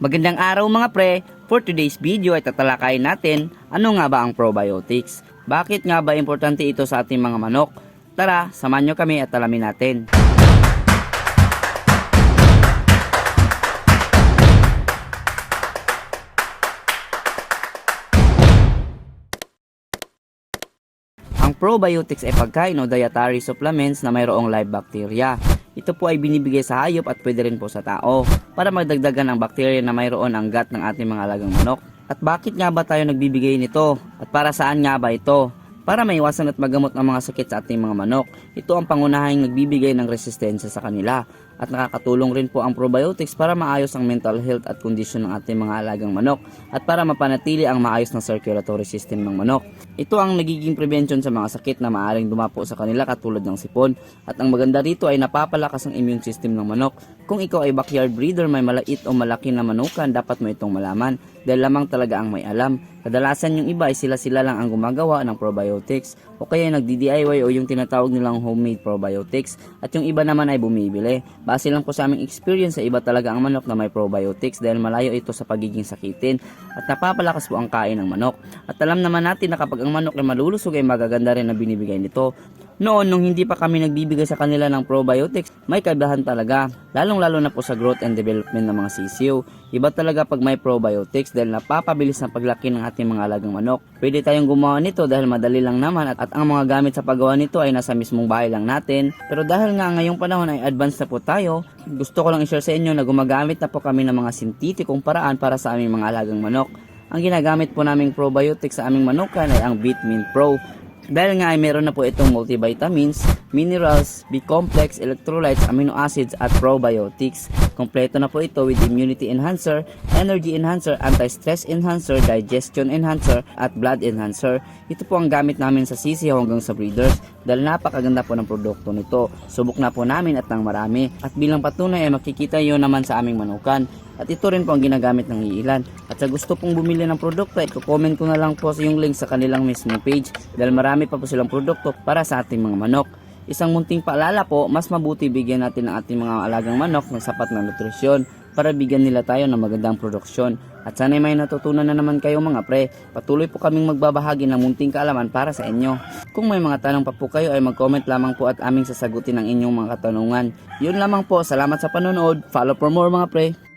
Magandang araw mga pre! For today's video ay tatalakayin natin ano nga ba ang probiotics. Bakit nga ba importante ito sa ating mga manok? Tara, samahan nyo kami at alamin natin. Ang probiotics ay pagkain o dietary supplements na mayroong live bacteria. Ito po ay binibigay sa hayop at pwede rin po sa tao para magdagdagan ang bacteria na mayroon ang gut ng ating mga alagang manok. At bakit nga ba tayo nagbibigay nito? At para saan nga ba ito? Para maiwasan at magamot ang mga sakit sa ating mga manok. Ito ang pangunahing nagbibigay ng resistensya sa kanila. At nakakatulong rin po ang probiotics para maayos ang mental health at kondisyon ng ating mga alagang manok at para mapanatili ang maayos na circulatory system ng manok. Ito ang nagiging prevention sa mga sakit na maaaring dumapo sa kanila katulad ng sipon. At ang maganda rito ay napapalakas ang immune system ng manok. Kung ikaw ay backyard breeder may malait o malaki na manukan, dapat mo itong malaman dahil lamang talaga ang may alam. Kadalasan yung iba ay sila-sila lang ang gumagawa ng probiotics o kaya nagdi-DIY o yung tinatawag nilang homemade probiotics at yung iba naman ay bumibili. Base lang po sa aming experience sa iba talaga ang manok na may probiotics dahil malayo ito sa pagiging sakitin at napapalakas po ang kain ng manok. At alam naman natin na kapag ang manok ay malulusog ay magaganda rin na binibigay nito. Noon, nung hindi pa kami nagbibigay sa kanila ng probiotics, may kaibahan talaga. Lalong-lalo na po sa growth and development ng mga sisiyo. Iba talaga pag may probiotics dahil napapabilis ang paglaki ng ating mga alagang manok. Pwede tayong gumawa nito dahil madali lang naman at, at ang mga gamit sa paggawa nito ay nasa mismong bahay lang natin. Pero dahil nga ngayong panahon ay advanced na po tayo, gusto ko lang i-share sa inyo na gumagamit na po kami ng mga sintetikong paraan para sa aming mga alagang manok. Ang ginagamit po naming probiotics sa aming manukan ay ang Bitmin Pro. Dahil nga ay meron na po itong multivitamins, minerals, B-complex, electrolytes, amino acids at probiotics. Kompleto na po ito with immunity enhancer, energy enhancer, anti-stress enhancer, digestion enhancer at blood enhancer. Ito po ang gamit namin sa sisiyo hanggang sa breeders dahil napakaganda po ng produkto nito. Subok na po namin at ng marami at bilang patunay ay makikita yon naman sa aming manukan. At ito rin po ang ginagamit ng iilan. At sa gusto pong bumili ng produkto, ay comment ko na lang po sa yung link sa kanilang mismong page dahil marami pa po silang produkto para sa ating mga manok. Isang munting paalala po, mas mabuti bigyan natin ng ating mga alagang manok ng sapat na nutrisyon para bigyan nila tayo ng magandang produksyon. At sana'y may natutunan na naman kayo mga pre. Patuloy po kaming magbabahagi ng munting kaalaman para sa inyo. Kung may mga tanong pa po kayo ay mag-comment lamang po at aming sasagutin ang inyong mga katanungan. Yun lamang po, salamat sa panonood. Follow for more mga pre.